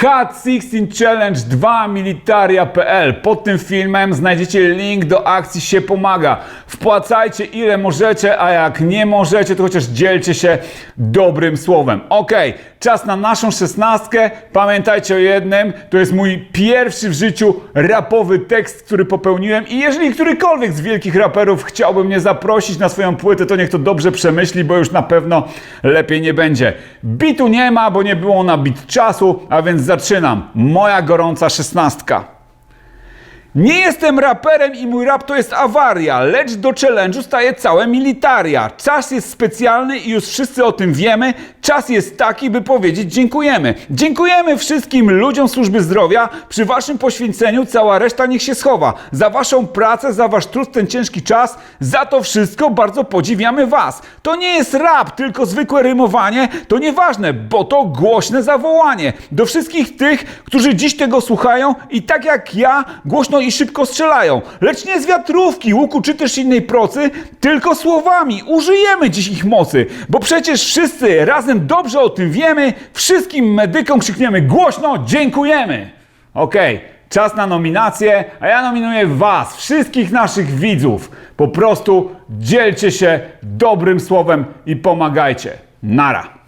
Hat 16 Challenge 2 militaria.pl. Pod tym filmem znajdziecie link do akcji się pomaga. Wpłacajcie ile możecie, a jak nie możecie, to chociaż dzielcie się dobrym słowem. Ok, czas na naszą szesnastkę. Pamiętajcie o jednym, to jest mój pierwszy w życiu rapowy tekst, który popełniłem i jeżeli którykolwiek z wielkich raperów chciałby mnie zaprosić na swoją płytę, to niech to dobrze przemyśli, bo już na pewno lepiej nie będzie. Bitu nie ma, bo nie było na bit czasu, a więc zaczynam. Moja gorąca szesnastka. Nie jestem raperem i mój rap to jest awaria, lecz do challenge'u staje całe militaria. Czas jest specjalny i już wszyscy o tym wiemy. Czas jest taki, by powiedzieć dziękujemy. Dziękujemy wszystkim ludziom służby zdrowia. Przy waszym poświęceniu cała reszta niech się schowa. Za waszą pracę, za wasz trud, ten ciężki czas. Za to wszystko bardzo podziwiamy was. To nie jest rap, tylko zwykłe rymowanie. To nieważne, bo to głośne zawołanie. Do wszystkich tych, którzy dziś tego słuchają i tak jak ja głośno i szybko strzelają. Lecz nie z wiatrówki, łuku czy też innej procy, tylko słowami. Użyjemy dziś ich mocy, bo przecież wszyscy razem dobrze o tym wiemy. Wszystkim medykom krzykniemy głośno dziękujemy. Okej. Czas na nominację, a ja nominuję Was, wszystkich naszych widzów. Po prostu dzielcie się dobrym słowem i pomagajcie. Nara.